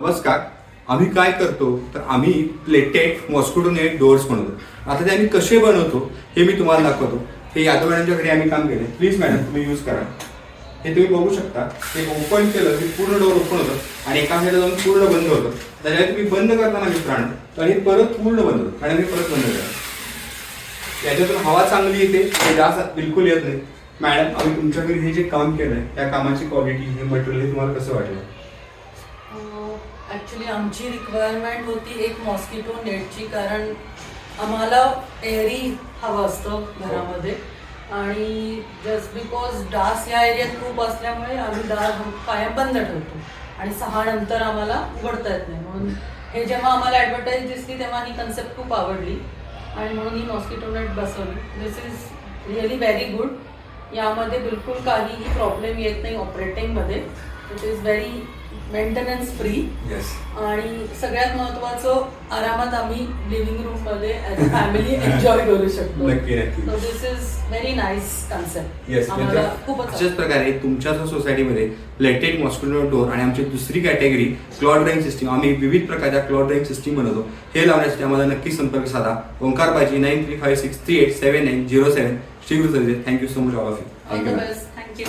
नमस्कार. आम्ही काय करतो? तर आम्ही प्लेटेड मॉस्किटो नेट डोअर्स बनवतो. आता ते आम्ही कसे बनवतो हे मी तुम्हाला दाखवतो. हे यादव मॅडमच्याकडे घरी आम्ही काम केले प्लीज मॅडम तुम्ही यूज करा. हे तुम्ही बघू शकता. हे ओपन केलं की पूर्ण डोअर ओपन होतं आणि एका साईडला जाऊन पूर्ण बंद होतं. त्याच्यावर तुम्ही बंद करताना मित्रांनो तर हे परत पूर्ण बंद होतं. मॅडम हे परत बंद करा. याच्यातून हवा चांगली येते हे डास बिलकुल येत नाही. मॅडम आम्ही तुमच्या घरी हे जे काम केलंय त्या कामाची क्वालिटी हे मटेरियल हे तुम्हाला कसं वाटलं? हो, ॲक्च्युली आमची रिक्वायरमेंट होती एक मॉस्किटो नेटची कारण आम्हाला एअरी हवं असतं घरामध्ये. आणि जस्ट बिकॉज डास या एरियात खूप असल्यामुळे आम्ही दार कायम बंद ठेवतो. आणि सहा नंतर आम्हाला उघडता येत नाही. म्हणून हे जेव्हा आम्हाला ॲडव्हर्टाईज दिसली तेव्हा ही कन्सेप्ट खूप आवडली. आणि म्हणून ही मॉस्किटो नेट बसवली. This is really very good यामध्ये बिलकुल काहीही प्रॉब्लेम येत नाही ऑपरेटिंगमध्ये it is very maintenance free आणि सगळ्यात महत्वाचं आरामात आम्ही लिव्हिंग रूममध्ये ऍज अ फॅमिली एन्जॉय करू शकतो. नक्की नक्की. So this is very nice concept अशाच प्रकारे तुमच्या सोसायटीमध्ये लेटेड मॉस्किटो डोर आणि आमची दुसरी कॅटेगरी क्लॉड ड्राईंग सिस्टीम आम्ही विविध प्रकारच्या क्लॉड ड्राईंग सिस्टीम बनवतो. हे लावण्यासाठी आम्हाला नक्की संपर्क साधा. Omkar Baji nine three five six three eight seven nine zero seven Shri Guru service thank you so much all of you thank you